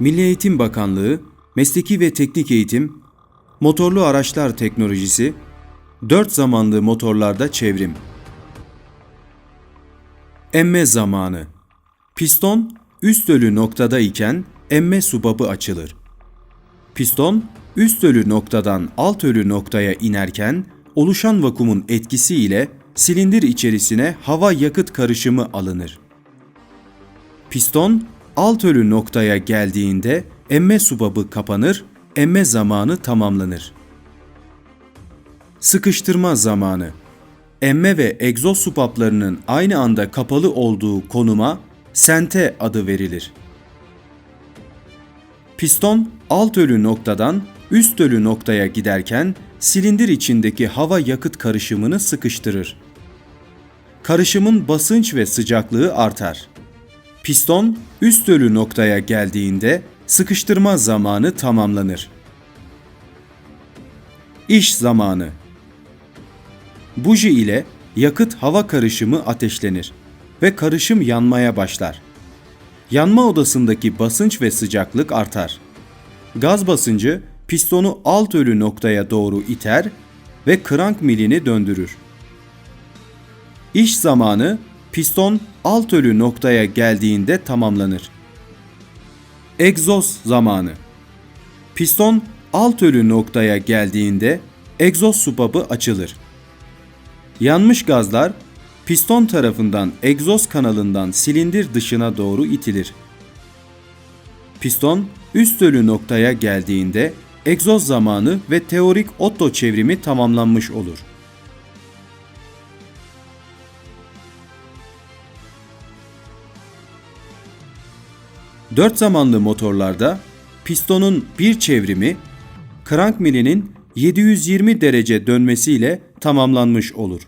Milli Eğitim Bakanlığı, Mesleki ve Teknik Eğitim, Motorlu Araçlar Teknolojisi, 4 zamanlı motorlarda çevrim. Emme zamanı. Piston üst ölü noktada iken emme subabı açılır. Piston üst ölü noktadan alt ölü noktaya inerken oluşan vakumun etkisiyle silindir içerisine hava yakıt karışımı alınır. Piston alt ölü noktaya geldiğinde emme subabı kapanır, emme zamanı tamamlanır. Sıkıştırma zamanı. Emme ve egzoz supaplarının aynı anda kapalı olduğu konuma sente adı verilir. Piston alt ölü noktadan üst ölü noktaya giderken silindir içindeki hava yakıt karışımını sıkıştırır. Karışımın basınç ve sıcaklığı artar. Piston üst ölü noktaya geldiğinde sıkıştırma zamanı tamamlanır. İş zamanı Buji ile yakıt hava karışımı ateşlenir ve karışım yanmaya başlar. Yanma odasındaki basınç ve sıcaklık artar. Gaz basıncı pistonu alt ölü noktaya doğru iter ve krank milini döndürür. İş zamanı piston alt ölü noktaya geldiğinde tamamlanır. Egzoz zamanı Piston alt ölü noktaya geldiğinde egzoz supabı açılır. Yanmış gazlar piston tarafından egzoz kanalından silindir dışına doğru itilir. Piston üst ölü noktaya geldiğinde egzoz zamanı ve teorik Otto çevrimi tamamlanmış olur. Dört zamanlı motorlarda pistonun bir çevrimi krank milinin 720 derece dönmesiyle tamamlanmış olur.